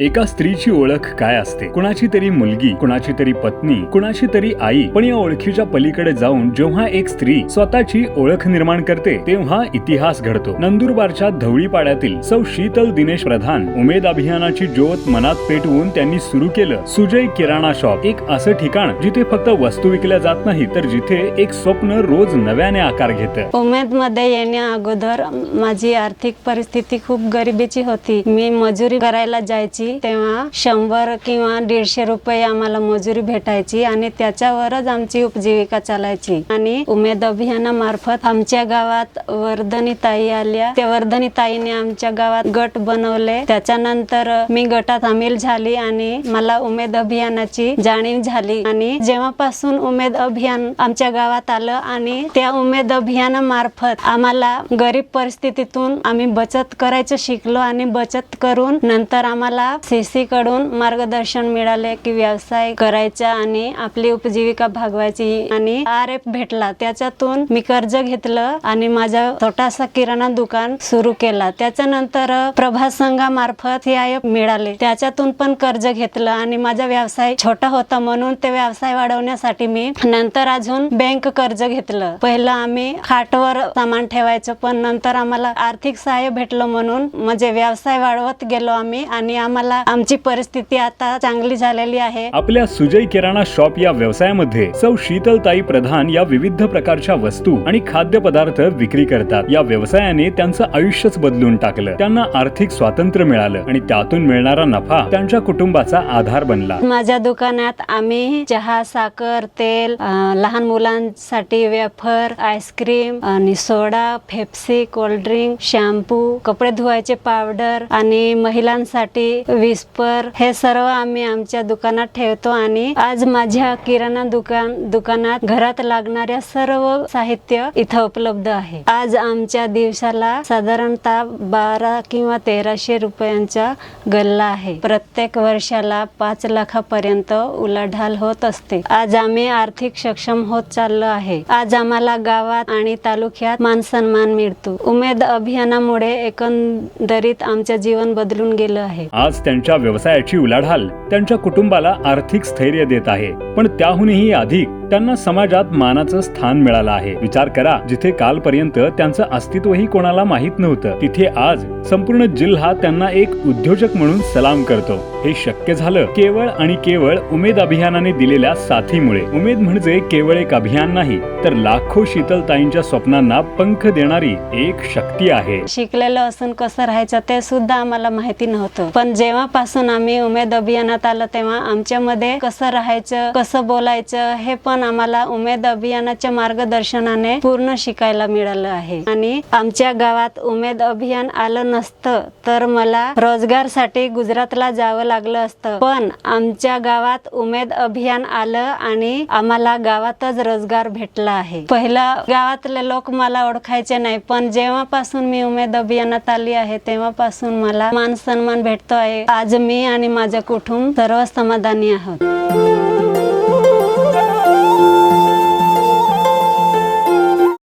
एका स्त्रीची ओळख काय असते? कुणाची तरी मुलगी कुणाची तरी पत्नी कुणाची तरी आई पण या ओळखीच्या पलीकडे जाऊन जेव्हा एक स्त्री स्वतःची ओळख निर्माण करते तेव्हा इतिहास घडतो. नंदुरबारच्या धवळीपाड्यातील सौ शीतल दिनेश प्रधान उमेद अभियानाची ज्योत मनात पेटवून त्यांनी सुरू केलं सुजय किराणा शॉप. एक असं ठिकाण जिथे फक्त वस्तू विकल्या जात नाही तर जिथे एक स्वप्न रोज नव्याने आकार घेत. उमेदमध्ये येण्या अगोदर माझी आर्थिक परिस्थिती खूप गरिबीची होती. मी मजुरी करायला जायची. तेव्हा शंभर किंवा दीडशे रुपये आम्हाला मजुरी भेटायची आणि त्याच्यावरच आमची उपजीविका चालायची. आणि उमेद अभियानामार्फत आमच्या गावात वर्धनी ताई आल्या. त्या वर्धनी ताईने आमच्या गावात गट बनवले. त्याच्यानंतर मी गटात सामील झाली आणि मला उमेद अभियानाची जाणीव झाली. आणि जेव्हापासून उमेद अभियान आमच्या गावात आलं आणि त्या उमेद अभियानामार्फत आम्हाला गरीब परिस्थितीतून आम्ही बचत करायचं शिकलो आणि बचत करून नंतर आम्हाला सीसी कडून मार्गदर्शन मिळाले की व्यवसाय करायचा आणि आपली उपजीविका भागवायची. आणि आर एफ भेटला. त्याच्यातून मी कर्ज घेतलं आणि माझा छोटासा किराणा दुकान सुरू केला. त्याच्यानंतर प्रभात संघामार्फत हे आय मिळाले. त्याच्यातून पण कर्ज घेतलं आणि माझा व्यवसाय छोटा होता म्हणून ते व्यवसाय वाढवण्यासाठी मी नंतर अजून बँक कर्ज घेतलं. पहिलं आम्ही खाटवर सामान ठेवायचं पण नंतर आम्हाला आर्थिक सहाय्य भेटलं म्हणून म्हणजे व्यवसाय वाढवत गेलो आम्ही आणि आम्हाला आमची परिस्थिती आता चांगली झालेली आहे. आपल्या सुजय किराणा शॉप या व्यवसायामध्ये सौ शीतलताई प्रधान या विविध प्रकारच्या वस्तू आणि खाद्यपदार्थ विक्री करतात. या व्यवसायाने त्यांचं आयुष्यच बदलून टाकलं. त्यांना आर्थिक स्वातंत्र्य मिळालं आणि त्यातून मिळणारा नफा त्यांच्या कुटुंबाचा आधार बनला. माझ्या दुकानात आम्ही चहा साखर तेल अं, लहान मुलांसाठी वेफर आईस्क्रीम आणि सोडा फेप्सी कोल्ड्रिंक शॅम्पू कपडे धुवायचे पावडर आणि महिलांसाठी विस्पर हे सर्व आम्ही आमच्या दुकानात ठेवतो आणि आज माझ्या किराणा दुकान दुकानात घरात लागणाऱ्या सर्व साहित्य इथं उपलब्ध आहे. आज आमच्या दिवसाला साधारणतः बारा किंवा तेराशे रुपयांचा गल्ला आहे. प्रत्येक वर्षाला पाच लाखापर्यंत उलाढाल होत असते. आज आम्ही आर्थिक सक्षम होत चाललो आहे. आज आम्हाला गावात आणि तालुक्यात मान सन्मान मिळतो. उमेद अभियानामुळे एकंदरीत आमचं जीवन बदलून गेलं आहे. आज त्यांच्या व्यवसायाची उलाढाल त्यांच्या कुटुंबाला आर्थिक स्थैर्य देत आहे. पण त्याहूनही अधिक त्यांना समाजात मानाचं स्थान मिळालं आहे. विचार करा जिथे कालपर्यंत त्यांचं अस्तित्वही कोणाला माहीत नव्हतं तिथे आज संपूर्ण जिल्हा त्यांना एक उद्योजक म्हणून सलाम करतो. हे शक्य झालं. केवळ आणि केवळ उमेद अभियानाने दिलेल्या साथीमुळे. उमेद म्हणजे केवळ एक अभियान नाही तर लाखो शीतलताईंच्या स्वप्नांना पंख देणारी एक शक्ती आहे. शिकलेलं असून कसं राहायचं ते सुद्धा आम्हाला माहिती नव्हतं. पण जेव्हापासून आम्ही उमेद अभियानात आलं तेव्हा आमच्यामध्ये कसं राहायचं कसं बोलायचं हे पण पण आम्हाला उमेद अभियानाच्या मार्गदर्शनाने पूर्ण शिकायला मिळालं आहे. आणि आमच्या गावात उमेद अभियान आलं नसतं तर मला रोजगारसाठी गुजरातला जावं लागलं असतं. पण आमच्या गावात उमेद अभियान आलं आणि आम्हाला गावातच रोजगार भेटला आहे. पहिला गावातले लोक मला ओळखायचे नाही पण जेव्हापासून मी उमेद अभियानात आली आहे तेव्हापासून मला मान सन्मान भेटतो आहे. आज मी आणि माझं कुटुंब सर्व समाधानी आहोत.